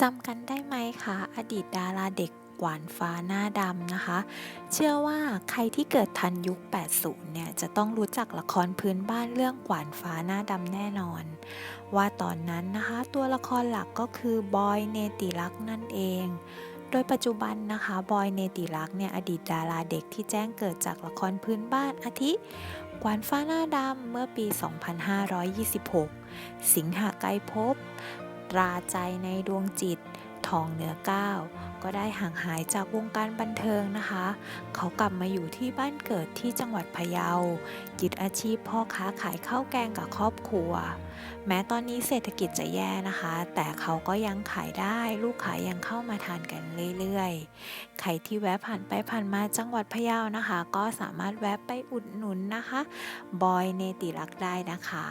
จำกันได้ไหมคะอดีตดาราเด็กหวานฟ้าหน้าดำนะคะ เชื่อว่าใครที่เกิดทันยุค 80 เนี่ย จะต้องรู้จักละครพื้นบ้านเรื่องกวานฟ้าหน้าดำแน่นอน ว่าตอนนั้นนะคะ ตัวละครหลักก็คือบอยเนติรักษ์นั่นเอง โดยปัจจุบันนะคะบอยเนติรักษ์เนี่ยอดีตดาราเด็กที่แจ้งเกิดจากละครพื้นบ้านอาทิกวานฟ้าหน้าดำเมื่อปี 2526 สิงหาไกรภพต ราใจในดวงจิตทองเหนือเก้าก็ได้ห่างหายจากวงการบันเทิงนะคะ เขากลับมาอยู่ที่บ้านเกิดที่จังหวัดพะเยายึดอาชีพพ่อค้าขายข้าวแกงกับครอบครัว แม้ตอนนี้เศรษฐกิจจะแย่นะคะ แต่เขาก็ยังขายได้ลูกค้ายังเข้ามาทานกันเรื่อยๆ ใครที่แวะผ่านไปผ่านมาจังหวัดพะเยานะคะ ก็สามารถแวะไปอุดหนุนนะคะ บอยเนติรักได้นะคะ